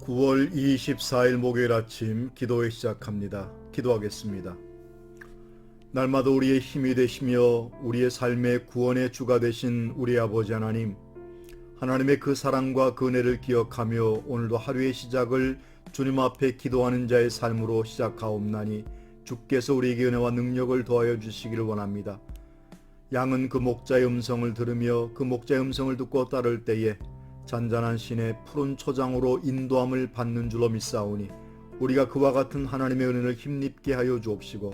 9월 24일 목요일 아침 기도회 시작합니다. 기도하겠습니다. 날마다 우리의 힘이 되시며 우리의 삶의 구원의 주가 되신 우리 아버지 하나님, 하나님의 그 사랑과 그 은혜를 기억하며 오늘도 하루의 시작을 주님 앞에 기도하는 자의 삶으로 시작하옵나니 주께서 우리에게 은혜와 능력을 더하여 주시기를 원합니다. 양은 그 목자의 음성을 들으며 그 목자의 음성을 듣고 따를 때에 잔잔한 신의 푸른 초장으로 인도함을 받는 줄로 믿사오니 우리가 그와 같은 하나님의 은혜를 힘입게 하여 주옵시고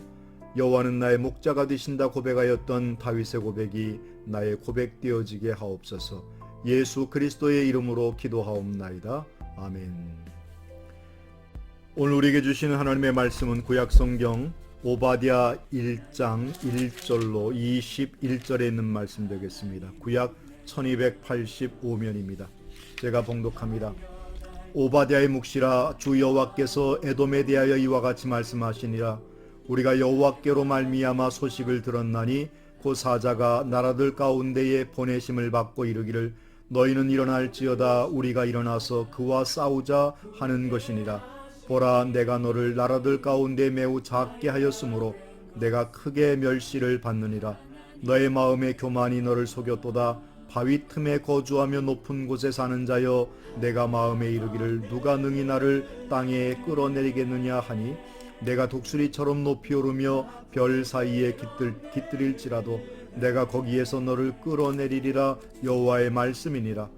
여호와는 나의 목자가 되신다 고백하였던 다윗의 고백이 나의 고백 되어지게 하옵소서 예수 그리스도의 이름으로 기도하옵나이다 아멘 오늘 우리에게 주시는 하나님의 말씀은 구약 성경 오바디아 1장 1절로 21절에 있는 말씀 되겠습니다. 구약 1285면입니다. 제가 봉독합니다. 오바디아의 묵시라 주 여호와께서 에돔에 대하여 이와 같이 말씀하시니라. 우리가 여호와께로 말미암아 소식을 들었나니 그 사자가 나라들 가운데에 보내심을 받고 이르기를 너희는 일어날지어다 우리가 일어나서 그와 싸우자 하는 것이니라. 보라 내가 너를 나라들 가운데 매우 작게 하였으므로 내가 크게 멸시를 받느니라. 너의 마음의 교만이 너를 속였도다 바위 틈에 거주하며 높은 곳에 사는 자여 내가 마음에 이르기를 누가 능히 나를 땅에 끌어내리겠느냐 하니 내가 독수리처럼 높이 오르며 별 사이에 깃들, 깃들일지라도 내가 거기에서 너를 끌어내리리라 여호와의 말씀이니라.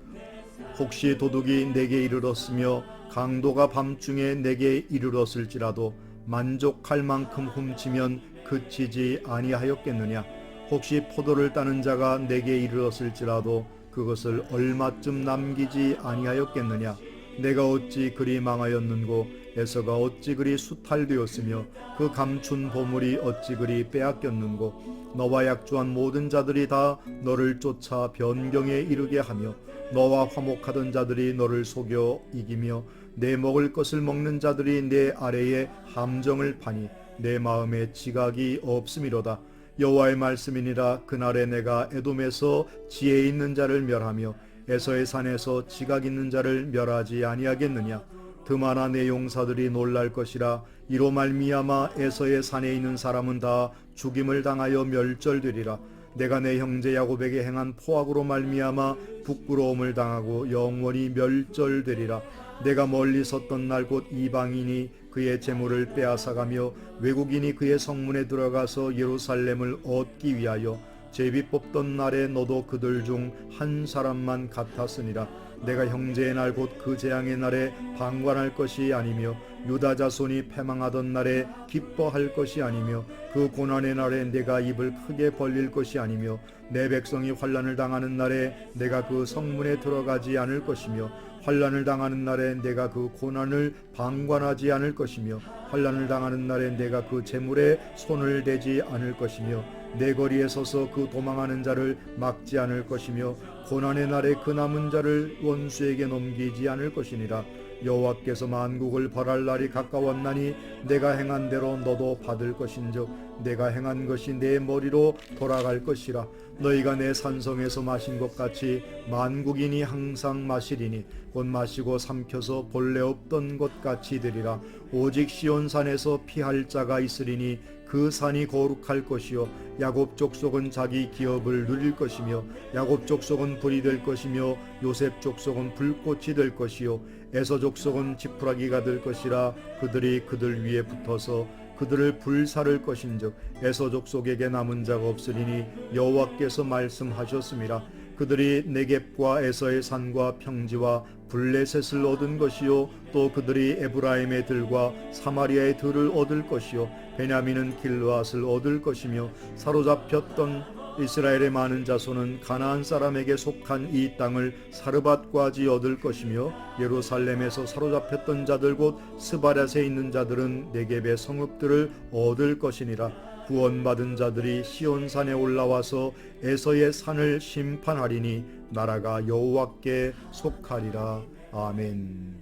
혹시 도둑이 내게 이르렀으며 강도가 밤중에 내게 이르렀을지라도 만족할 만큼 훔치면 그치지 아니하였겠느냐 혹시 포도를 따는 자가 내게 이르렀을지라도 그것을 얼마쯤 남기지 아니하였겠느냐? 내가 어찌 그리 망하였는고? 에서가 어찌 그리 수탈되었으며 그 감춘 보물이 어찌 그리 빼앗겼는고? 너와 약조한 모든 자들이 다 너를 쫓아 변경에 이르게 하며 너와 화목하던 자들이 너를 속여 이기며 내 먹을 것을 먹는 자들이 내 아래에 함정을 파니 내 마음에 지각이 없음이로다 여호와의 말씀이니라. 그날에 내가 에돔에서 지혜 있는 자를 멸하며 에서의 산에서 지각 있는 자를 멸하지 아니하겠느냐? 드마나 내 용사들이 놀랄 것이라. 이로 말미암아 에서의 산에 있는 사람은 다 죽임을 당하여 멸절되리라. 내가 내 형제 야곱에게 행한 포악으로 말미암아 부끄러움을 당하고 영원히 멸절되리라. 내가 멀리 섰던 날 곧 이방인이 그의 재물을 빼앗아가며 외국인이 그의 성문에 들어가서 예루살렘을 얻기 위하여 제비 뽑던 날에 너도 그들 중 한 사람만 같았으니라. 내가 형제의 날 곧 그 재앙의 날에 방관할 것이 아니며 유다 자손이 패망하던 날에 기뻐할 것이 아니며 그 고난의 날에 내가 입을 크게 벌릴 것이 아니며 내 백성이 환란을 당하는 날에 내가 그 성문에 들어가지 않을 것이며 환란을 당하는 날에 내가 그 고난을 방관하지 않을 것이며 환란을 당하는 날에 내가 그 재물에 손을 대지 않을 것이며 내 거리에 서서 그 도망하는 자를 막지 않을 것이며 고난의 날에 그 남은 자를 원수에게 넘기지 않을 것이니라 여호와께서 만국을 벌할 날이 가까웠나니 내가 행한 대로 너도 받을 것인즉 내가 행한 것이 내 머리로 돌아갈 것이라. 너희가 내 산성에서 마신 것 같이 만국인이 항상 마시리니 곧 마시고 삼켜서 본래 없던 것 같이 되리라. 오직 시온산에서 피할 자가 있으리니 그 산이 거룩할 것이요 야곱 족속은 자기 기업을 누릴 것이며 야곱 족속은 불이 될 것이며 요셉 족속은 불꽃이 될 것이요 에서 족속은 지푸라기가 될 것이라 그들이 그들 위에 붙어서 그들을 불사를 것인즉 에서 족속에게 남은 자가 없으리니 여호와께서 말씀하셨습니다. 그들이 네겝과 에서의 산과 평지와 블레셋을 얻은 것이요 또 그들이 에브라임의 들과 사마리아의 들을 얻을 것이요 베냐민은 길르앗을 얻을 것이며 사로잡혔던 이스라엘의 많은 자손은 가나안 사람에게 속한 이 땅을 사르밧과지 얻을 것이며 예루살렘에서 사로잡혔던 자들 곧 스바랴에 있는 자들은 네겝의 성읍들을 얻을 것이니라 구원받은 자들이 시온산에 올라와서 에서의 산을 심판하리니 나라가 여호와께 속하리라 아멘.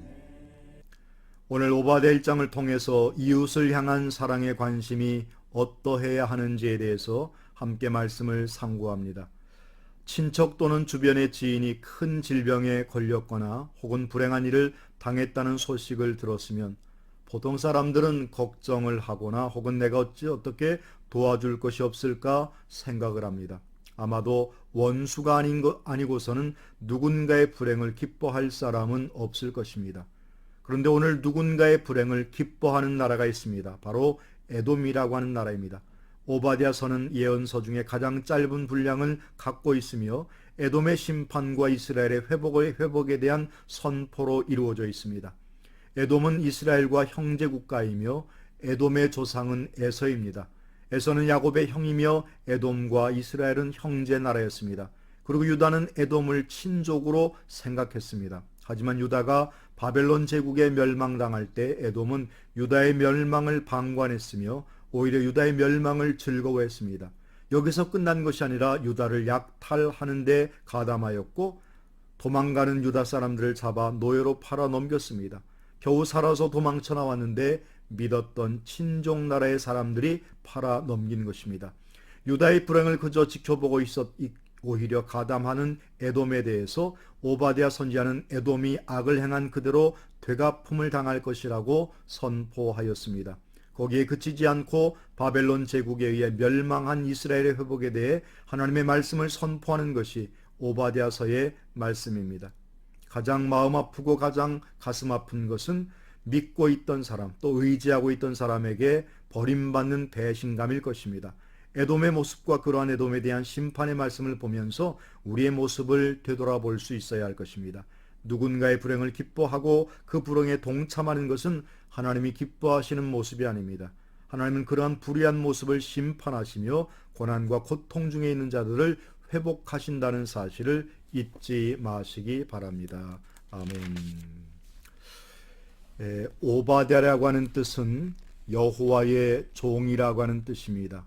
오늘 오바데 일장을 통해서 이웃을 향한 사랑의 관심이 어떠해야 하는지에 대해서 함께 말씀을 상고합니다. 친척 또는 주변의 지인이 큰 질병에 걸렸거나 혹은 불행한 일을 당했다는 소식을 들었으면 보통 사람들은 걱정을 하거나 혹은 내가 어찌 어떻게 도와줄 것이 없을까 생각을 합니다. 아마도 원수가 아닌 거 아니고서는 누군가의 불행을 기뻐할 사람은 없을 것입니다. 그런데 오늘 누군가의 불행을 기뻐하는 나라가 있습니다. 바로 에돔이라고 하는 나라입니다. 오바댜서는 예언서 중에 가장 짧은 분량을 갖고 있으며 에돔의 심판과 이스라엘의 회복의 회복에 대한 선포로 이루어져 있습니다. 에돔은 이스라엘과 형제 국가이며 에돔의 조상은 에서입니다. 에서는 야곱의 형이며 에돔과 이스라엘은 형제 나라였습니다. 그리고 유다는 에돔을 친족으로 생각했습니다. 하지만 유다가 바벨론 제국에 멸망당할 때 에돔은 유다의 멸망을 방관했으며 오히려 유다의 멸망을 즐거워했습니다. 여기서 끝난 것이 아니라 유다를 약탈하는데 가담하였고 도망가는 유다 사람들을 잡아 노예로 팔아 넘겼습니다. 겨우 살아서 도망쳐 나왔는데 믿었던 친족 나라의 사람들이 팔아 넘긴 것입니다. 유다의 불행을 그저 지켜보고 있었 오히려 가담하는 에돔에 대해서 오바디아 선지자는 에돔이 악을 행한 그대로 되갚음을 당할 것이라고 선포하였습니다. 거기에 그치지 않고 바벨론 제국에 의해 멸망한 이스라엘의 회복에 대해 하나님의 말씀을 선포하는 것이 오바디아서의 말씀입니다. 가장 마음 아프고 가장 가슴 아픈 것은 믿고 있던 사람 또 의지하고 있던 사람에게 버림받는 배신감일 것입니다. 에돔의 모습과 그러한 에돔에 대한 심판의 말씀을 보면서 우리의 모습을 되돌아볼 수 있어야 할 것입니다. 누군가의 불행을 기뻐하고 그 불행에 동참하는 것은 하나님이 기뻐하시는 모습이 아닙니다. 하나님은 그러한 불의한 모습을 심판하시며 고난과 고통 중에 있는 자들을 회복하신다는 사실을 잊지 마시기 바랍니다. 아멘. 에, 오바댜라고 하는 뜻은 여호와의 종이라고 하는 뜻입니다.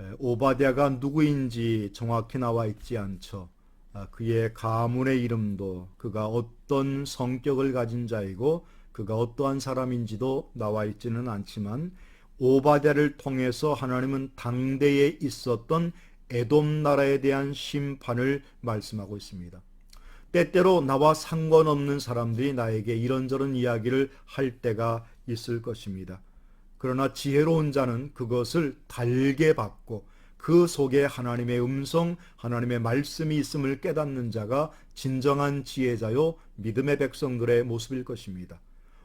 에, 오바댜가 누구인지 정확히 나와 있지 않죠. 아, 그의 가문의 이름도 그가 어떤 성격을 가진 자이고 그가 어떠한 사람인지도 나와 있지는 않지만 오바댜를 통해서 하나님은 당대에 있었던 에돔 나라에 대한 심판을 말씀하고 있습니다. 때때로 나와 상관없는 사람들이 나에게 이런저런 이야기를 할 때가 있을 것입니다. 그러나 지혜로운 자는 그것을 달게 받고 그 속에 하나님의 음성, 하나님의 말씀이 있음을 깨닫는 자가 진정한 지혜자요 믿음의 백성들의 모습일 것입니다.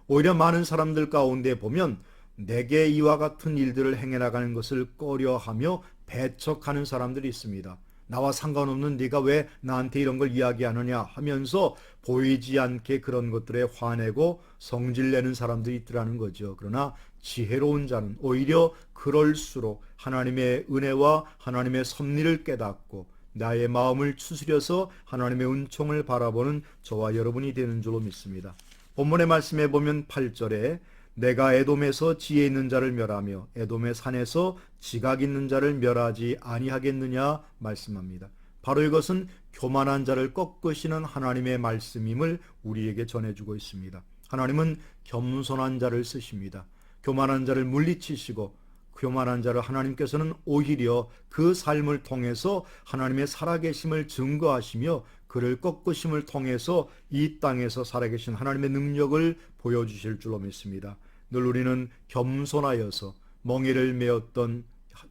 오히려 많은 사람들 가운데 보면 내게 이와 같은 일들을 행해 나가는 것을 꺼려하며 배척하는 사람들이 있습니다. 나와 상관없는 네가 왜 나한테 이런 걸 이야기하느냐 하면서 보이지 않게 그런 것들에 화내고 성질내는 사람들이 있더라는 거죠. 그러나 지혜로운 자는 오히려 그럴수록 하나님의 은혜와 하나님의 섭리를 깨닫고 나의 마음을 추스려서 하나님의 은총을 바라보는 저와 여러분이 되는 줄로 믿습니다. 본문의 말씀에 보면 8절에 내가 에돔에서 지혜 있는 자를 멸하며 에돔의 산에서 지각 있는 자를 멸하지 아니하겠느냐 말씀합니다. 바로 이것은 교만한 자를 꺾으시는 하나님의 말씀임을 우리에게 전해주고 있습니다. 하나님은 겸손한 자를 쓰십니다. 교만한 자를 물리치시고 교만한 자를 하나님께서는 오히려 그 삶을 통해서 하나님의 살아계심을 증거하시며 그를 꺾으심을 통해서 이 땅에서 살아계신 하나님의 능력을 보여주실 줄로 믿습니다. 늘 우리는 겸손하여서 멍에를 메었던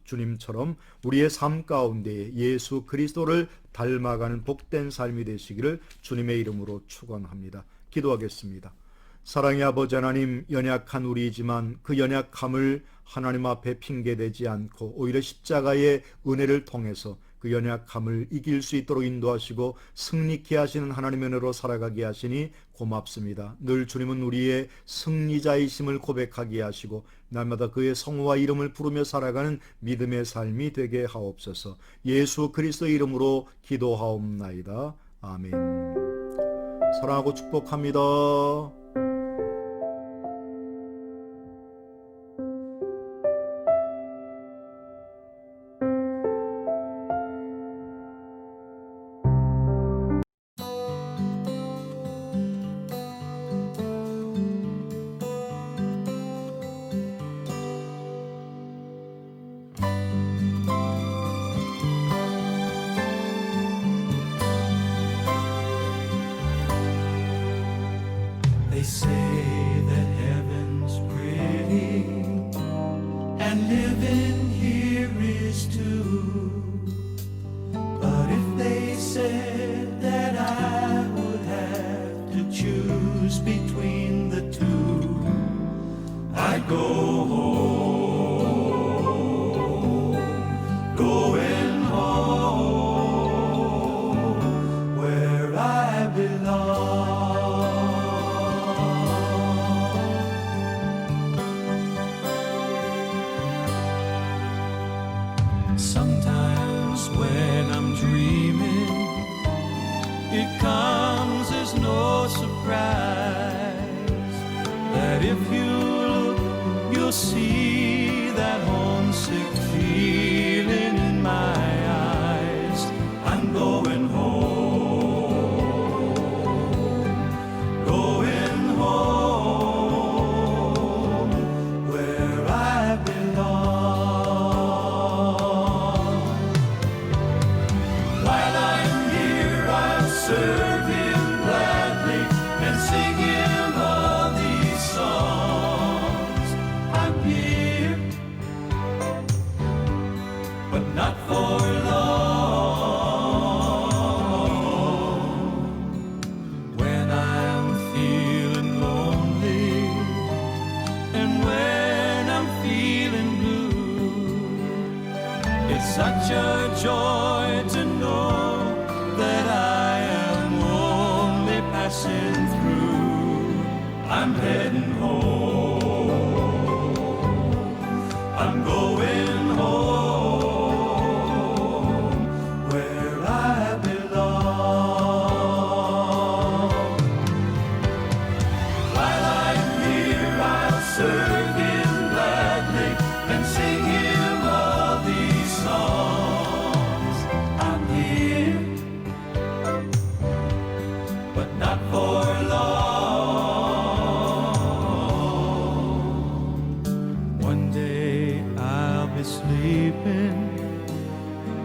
주님처럼 우리의 삶 가운데 예수 그리스도를 닮아가는 복된 삶이 되시기를 주님의 이름으로 축원합니다. 기도하겠습니다. 사랑의 아버지 하나님 연약한 우리이지만 그 연약함을 하나님 앞에 핑계대지 않고 오히려 십자가의 은혜를 통해서 그 연약함을 이길 수 있도록 인도하시고 승리케 하시는 하나님의 은혜로 살아가게 하시니 고맙습니다. 늘 주님은 우리의 승리자이심을 고백하게 하시고 날마다 그의 성호와 이름을 부르며 살아가는 믿음의 삶이 되게 하옵소서. 예수 그리스도 이름으로 기도하옵나이다. 아멘. 사랑하고 축복합니다. Sometimes when I'm dreaming, it comes as no surprise that if you see such a joy to know that I am only passing through. I'm heading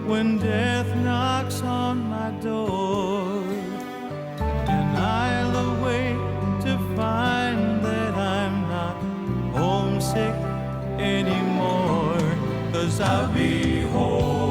when death knocks on my door. And I'll awake to find that I'm not homesick anymore. Cause I'll be home.